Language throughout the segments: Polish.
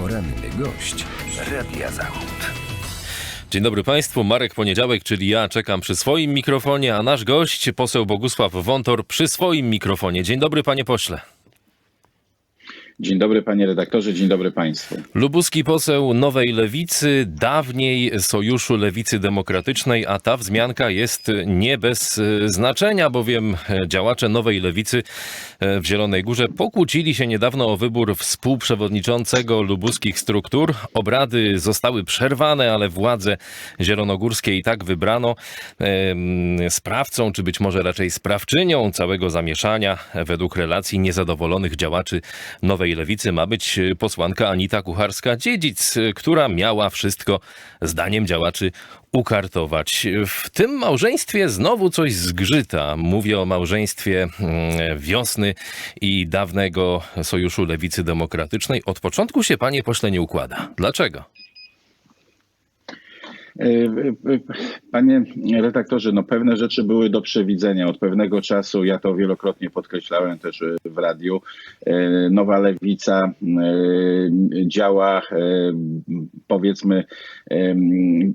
Poranny gość Radia Zachód. Dzień dobry Państwu, Marek Poniedziałek, czyli ja czekam przy swoim mikrofonie, a nasz gość, poseł Bogusław Wątor, przy swoim mikrofonie. Dzień dobry panie pośle. Dzień dobry panie redaktorze, dzień dobry państwu. Lubuski poseł Nowej Lewicy, dawniej Sojuszu Lewicy Demokratycznej, a ta wzmianka jest nie bez e, znaczenia, bowiem e, działacze Nowej Lewicy e, w Zielonej Górze pokłócili się niedawno o wybór współprzewodniczącego lubuskich struktur. Obrady zostały przerwane, ale władze zielonogórskie i tak wybrano. Sprawcą, czy być może raczej sprawczynią całego zamieszania według relacji niezadowolonych działaczy Nowej Lewicy ma być e, posłanka Anita Kucharska-Dziedzic, e, która miała wszystko, zdaniem działaczy, ukartować. W tym małżeństwie znowu coś zgrzyta. Mówię o małżeństwie mm, wiosny i dawnego Sojuszu Lewicy Demokratycznej. Od początku się, panie pośle, nie układa. Dlaczego? E, e, Panie redaktorze, no pewne rzeczy były do przewidzenia od pewnego czasu. Ja to wielokrotnie podkreślałem też e, w radiu. E, Nowa lewica e, działa, e, powiedzmy, e,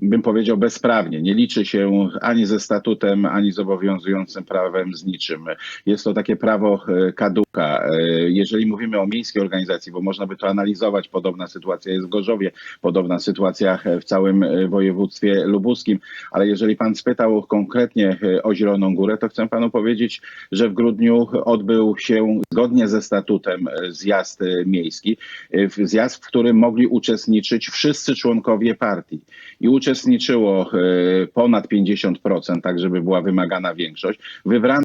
bym powiedział, bezprawnie. Nie liczy się ani ze statutem, ani z obowiązującym prawem, z niczym. Jest to takie prawo e, kaduka. E, Jeżeli mówimy o miejskiej organizacji, bo można by to analizować, podobna sytuacja jest w Gorzowie, podobna sytuacja w całym e, województwie lubuskim, ale jeżeli pan spytał konkretnie e, o Zieloną Górę, to chcę panu powiedzieć, że w grudniu odbył się zgodnie ze statutem e, zjazd e, miejski, zjazd, w którym mogli uczestniczyć wszyscy członkowie partii. I uczestniczyło ponad 50%, tak żeby była wymagana większość. Wybrano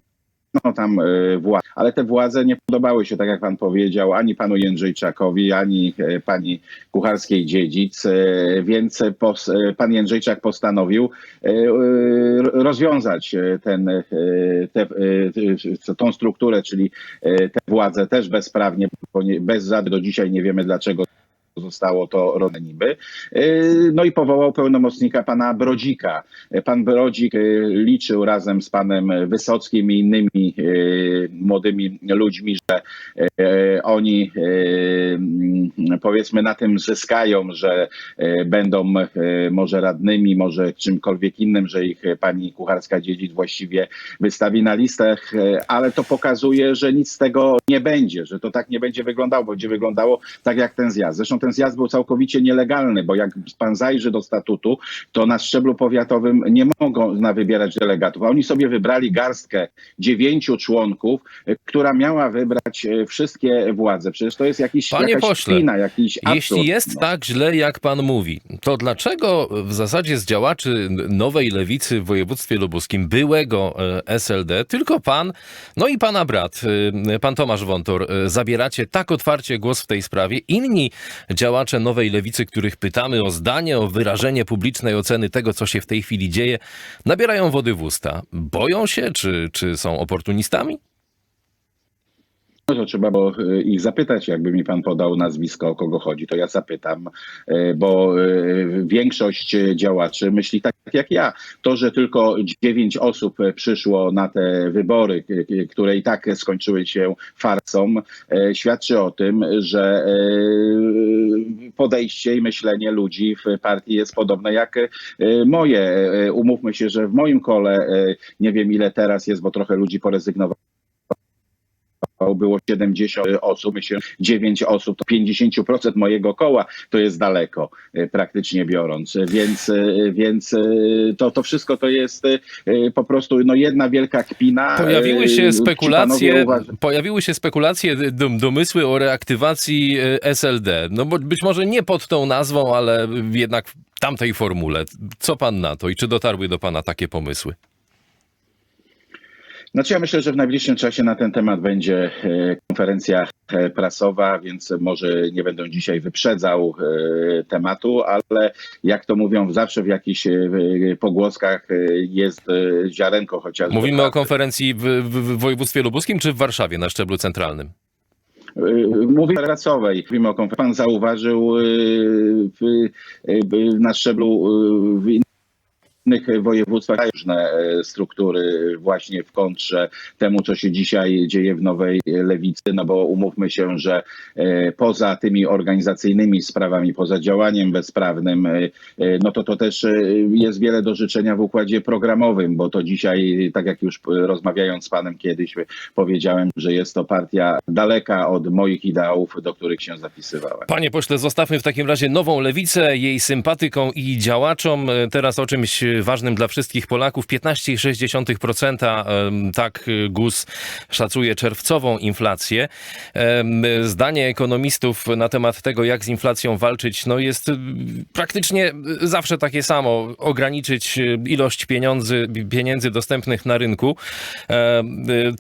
no tam e, władze, ale te władze nie podobały się, tak jak pan powiedział, ani panu Jędrzejczakowi, ani e, pani Kucharskiej Dziedzic, e, więc e, pan Jędrzejczak postanowił rozwiązać ten, te, tą strukturę, czyli te władze też bezprawnie, bez zady do dzisiaj nie wiemy dlaczego zostało to niby. Yy, No i powołał pełnomocnika pana Brodzika. Pan Brodzik yy, liczył razem z panem Wysockim i innymi yy, młodymi ludźmi, że oni powiedzmy na tym zyskają, że będą może radnymi, może czymkolwiek innym, że ich pani Kucharska-Dziedzic właściwie wystawi na listach, ale to pokazuje, że nic z tego nie będzie, że to tak nie będzie wyglądało, będzie wyglądało tak jak ten zjazd. Zresztą ten zjazd był całkowicie nielegalny, bo jak pan zajrzy do statutu, to na szczeblu powiatowym nie mogą na wybierać delegatów. A oni sobie wybrali garstkę dziewięciu członków, e, która miała wybrać e, wszystkie władze. Przecież to jest jakiś, Panie jakaś pośle, kpina, jakiś absurd. Jeśli jest no. tak źle, jak pan mówi, to dlaczego w zasadzie z działaczy Nowej Lewicy w województwie lubuskim, byłego e, SLD, tylko pan, no i pana brat, pan Tomasz Wątor, zabieracie tak otwarcie głos w tej sprawie. Inni działacze Nowej Lewicy, których pytamy o zdanie, o wyrażenie publicznej oceny tego, co się w tej chwili dzieje, nabierają wody w usta. Boją się, czy, czy są oportunistami? To trzeba było e, ich zapytać, jakby mi pan podał nazwisko, o kogo chodzi, to ja zapytam, e, bo e, większość działaczy myśli tak jak ja. To, że tylko dziewięć osób przyszło na te wybory, które i tak skończyły się farsą, świadczy o tym, że podejście i myślenie ludzi w partii jest podobne jak moje. Umówmy się, że w moim kole, nie wiem ile teraz jest, bo trochę ludzi porezygnowało było 70 osób, myślę 9 osób, to 50% mojego koła to jest daleko, e, praktycznie biorąc. Więc, e, więc e, to, to wszystko to jest po prostu no, jedna wielka kpina. Pojawiły się spekulacje, pojawiły się spekulacje, dom, domysły o reaktywacji SLD. No być może nie pod tą nazwą, ale jednak w tamtej formule. Co pan na to i czy dotarły do pana takie pomysły? Znaczy ja myślę, że w najbliższym czasie na ten temat będzie e, konferencja e, prasowa, więc może nie będę dzisiaj wyprzedzał e, tematu, ale jak to mówią, zawsze w jakichś pogłoskach jest ziarenko chociażby. Mówimy o konferencji w, w, w województwie lubuskim czy w Warszawie na szczeblu centralnym? Mówimy o konferencji. Pan zauważył na szczeblu innych województwach różne e, struktury właśnie w kontrze temu, co się dzisiaj dzieje w Nowej Lewicy, no bo umówmy się, że e, poza tymi organizacyjnymi sprawami, poza działaniem bezprawnym, e, no to to też jest wiele do życzenia w układzie programowym, bo to dzisiaj, tak jak już rozmawiając z panem kiedyś, powiedziałem, że jest to partia daleka od moich ideałów, do których się zapisywałem. Panie pośle, zostawmy w takim razie nową lewicę, jej sympatykom i działaczom. Teraz o czymś ważnym dla wszystkich Polaków. 15,6% em, tak e, GUS szacuje czerwcową inflację. Zdanie ekonomistów na temat tego, jak z inflacją walczyć, no jest e, praktycznie e, zawsze takie samo. Ograniczyć ilość pieniędzy, pieniędzy dostępnych na rynku.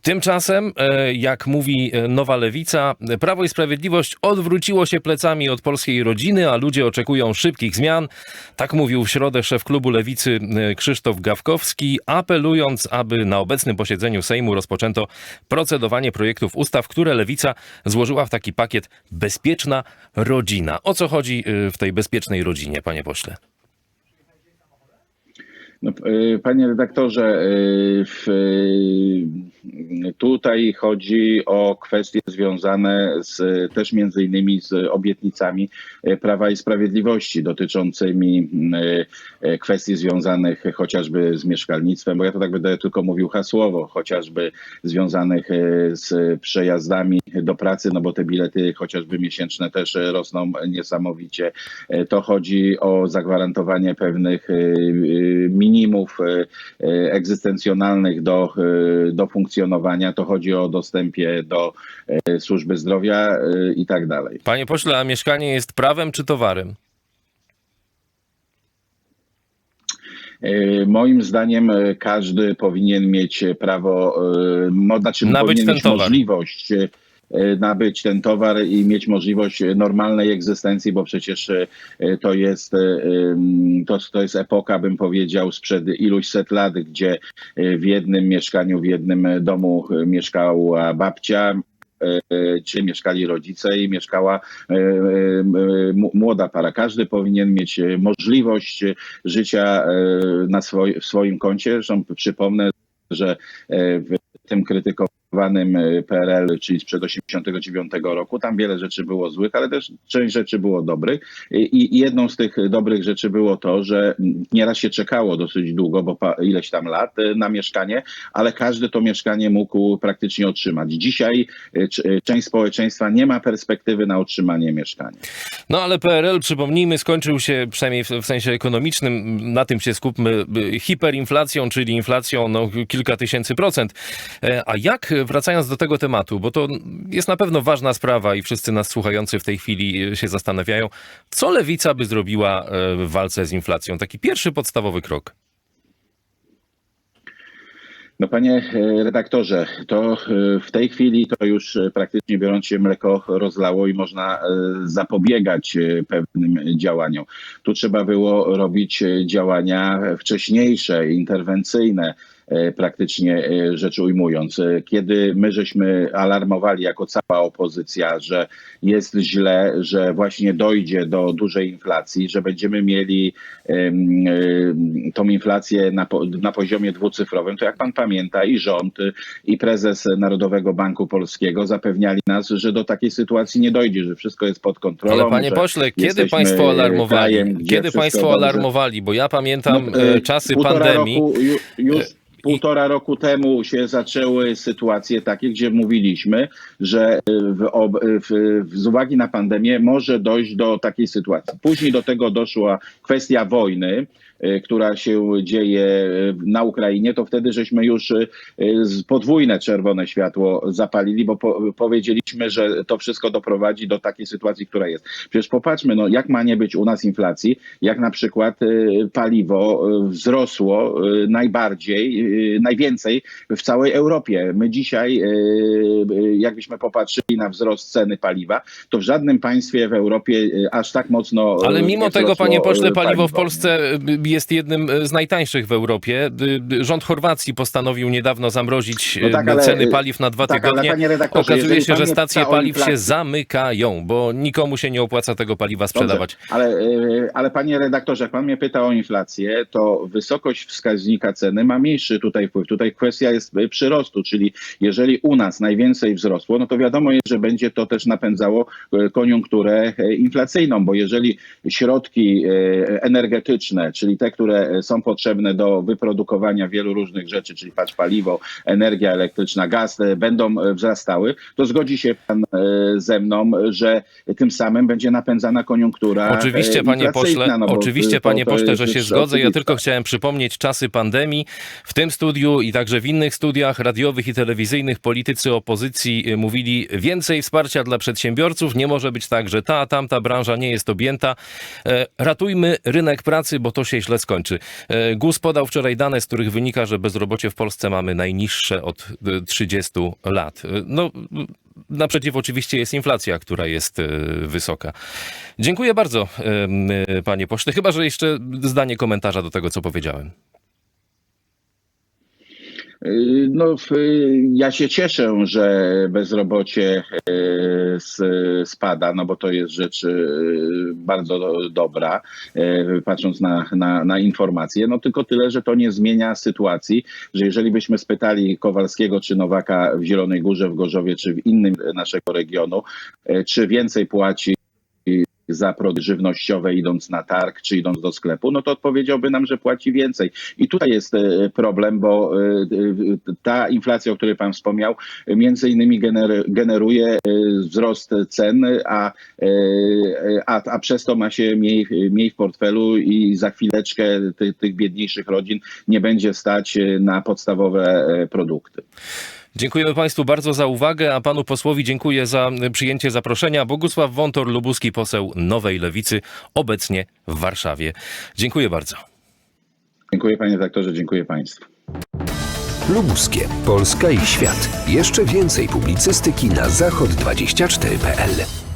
Tymczasem, e, jak mówi e, Nowa Lewica, Prawo i Sprawiedliwość odwróciło się plecami od polskiej rodziny, a ludzie oczekują szybkich zmian. Tak mówił w środę szef klubu Lewicy Krzysztof Gawkowski, apelując, aby na obecnym posiedzeniu Sejmu rozpoczęto procedowanie projektów ustaw, które Lewica złożyła w taki pakiet Bezpieczna Rodzina. O co chodzi e, w tej bezpiecznej rodzinie, panie pośle? No, y, panie redaktorze, y, w, y, tutaj chodzi o kwestie związane z, też między innymi z obietnicami Prawa i Sprawiedliwości dotyczącymi kwestii związanych chociażby z mieszkalnictwem, bo ja to tak będę tylko mówił hasłowo, chociażby związanych z przejazdami do pracy, no bo te bilety chociażby miesięczne też rosną niesamowicie. To chodzi o zagwarantowanie pewnych y, minimów y, y, egzystencjonalnych do, y, do funkcjonowania. To chodzi o dostępie do służby zdrowia i tak dalej. Panie pośle, a mieszkanie jest prawem czy towarem? Moim zdaniem każdy powinien mieć prawo, znaczy Nabyć powinien mieć towar. możliwość nabyć ten towar i mieć możliwość y, normalnej egzystencji, bo przecież y, y, to jest, y, to, to jest epoka, bym powiedział, sprzed iluś set lat, gdzie y, w jednym mieszkaniu, w jednym domu y, mieszkała babcia, y, czy mieszkali rodzice i mieszkała y, y, y, młoda para. Każdy powinien mieć y, możliwość y, życia y, na w swoim koncie. Zresztą przypomnę, że y, w tym krytykowanym y, PRL, czyli sprzed 89 roku, tam wiele rzeczy było złych, ale też część rzeczy było dobrych. I jedną z tych dobrych rzeczy było to, że nieraz się czekało dosyć długo, bo ileś tam lat y, na mieszkanie, ale każdy to mieszkanie mógł praktycznie otrzymać. Dzisiaj y, część społeczeństwa nie ma perspektywy na otrzymanie mieszkania. No ale PRL, przypomnijmy, skończył się przynajmniej w, sensie ekonomicznym, na tym się skupmy, hiperinflacją, czyli inflacją no, kilka tysięcy procent. E, A jak, wracając do tego tematu, bo to jest na pewno ważna sprawa i wszyscy nas słuchający w tej chwili y, się zastanawiają, co lewica by zrobiła e, w walce z inflacją? Taki pierwszy podstawowy krok. No panie e, redaktorze, to e, w tej chwili to już e, praktycznie biorąc się mleko rozlało i można e, zapobiegać e, pewnym działaniom. Tu trzeba było robić e, działania wcześniejsze, interwencyjne, e, praktycznie e, rzecz ujmując. E, Kiedy my żeśmy alarmowali jako cała opozycja, że jest źle, że właśnie dojdzie do dużej inflacji, że będziemy mieli tą inflację na, na poziomie dwucyfrowym, to jak pan pamięta i rząd, i prezes Narodowego Banku Polskiego zapewniali nas, że do takiej sytuacji nie dojdzie, że wszystko jest pod kontrolą. Ale panie pośle, kiedy państwo alarmowali? krajem, Kiedy państwo alarmowali? Bo ja pamiętam No, e, e, czasy pandemii. Ju, już E, półtora roku temu się zaczęły sytuacje takie, gdzie mówiliśmy, że y, w, w, z uwagi na pandemię może dojść do takiej sytuacji. Później do tego doszła kwestia wojny, y, która się dzieje y, na Ukrainie, to wtedy żeśmy już podwójne czerwone światło zapalili, bo po, powiedzieliśmy, że to wszystko doprowadzi do takiej sytuacji, która jest. Przecież popatrzmy, no, jak ma nie być u nas inflacji, jak na przykład paliwo wzrosło najbardziej, najwięcej w całej Europie. My dzisiaj, y, y, jakbyśmy popatrzyli na wzrost ceny paliwa, to w żadnym państwie w Europie y, aż tak mocno. Ale y, mimo tego, panie pośle, y, paliwo w Polsce y, jest jednym z najtańszych w Europie. Y, y, Rząd Chorwacji postanowił niedawno zamrozić No tak, ale, ceny y, paliw na dwa tak, ale tygodnie. Okazuje się, że stacje paliw się zamykają, bo nikomu się nie opłaca tego paliwa sprzedawać. Dobrze, ale, ale panie redaktorze, jak pan mnie pyta o inflację, to wysokość wskaźnika ceny ma mniejszy tutaj wpływ. Tutaj kwestia jest e, przyrostu, czyli jeżeli u nas najwięcej wzrosło, no to wiadomo jest, że będzie to też napędzało e, koniunkturę e, inflacyjną, bo jeżeli środki e, energetyczne, czyli te, które są potrzebne do wyprodukowania wielu różnych rzeczy, czyli patrz paliwo, energia elektryczna, gaz, e, będą e, wzrastały, to zgodzi się pan e, ze mną, że tym samym będzie napędzana koniunktura. Oczywiście, e, panie inflacyjna, pośle, no oczywiście, to- panie to pośle, że się zgodzę. Ja tylko chciałem przypomnieć czasy pandemii. W tym studiu i także w innych studiach radiowych i telewizyjnych politycy opozycji y, mówili więcej wsparcia dla przedsiębiorców. Nie może być tak, że ta, tamta branża nie jest objęta. E, Ratujmy rynek pracy, bo to się źle skończy. E, GUS podał wczoraj dane, z których wynika, że bezrobocie w Polsce mamy najniższe od y, 30 lat. E, No, y, naprzeciw oczywiście jest inflacja, która jest e, wysoka. Dziękuję bardzo, panie pośle. Chyba, że jeszcze zdanie komentarza do tego, co powiedziałem. Y, No, ja się cieszę, że bezrobocie s- spada, no bo to jest rzecz y, bardzo do- dobra, y, patrząc na, na, na informacje. No tylko tyle, że to nie zmienia sytuacji, że jeżeli byśmy spytali Kowalskiego czy Nowaka w Zielonej Górze, w Gorzowie czy w innym naszego regionu, czy więcej płaci za produkty żywnościowe idąc na targ czy idąc do sklepu, no to odpowiedziałby nam, że płaci więcej. I tutaj jest e, problem, bo e, e, ta inflacja, o której pan wspomniał, między innymi gener- generuje wzrost cen, a, a, a przez to ma się mniej, mniej w portfelu i za chwileczkę ty, tych biedniejszych rodzin nie będzie stać na podstawowe produkty. Dziękujemy Państwu bardzo za uwagę, a Panu posłowi dziękuję za przyjęcie zaproszenia. Bogusław Wątor, lubuski poseł Nowej Lewicy, obecnie w Warszawie. Dziękuję bardzo. Dziękuję panie redaktorze, dziękuję państwu. Lubuskie, Polska i świat. Jeszcze więcej publicystyki na zachod24.pl.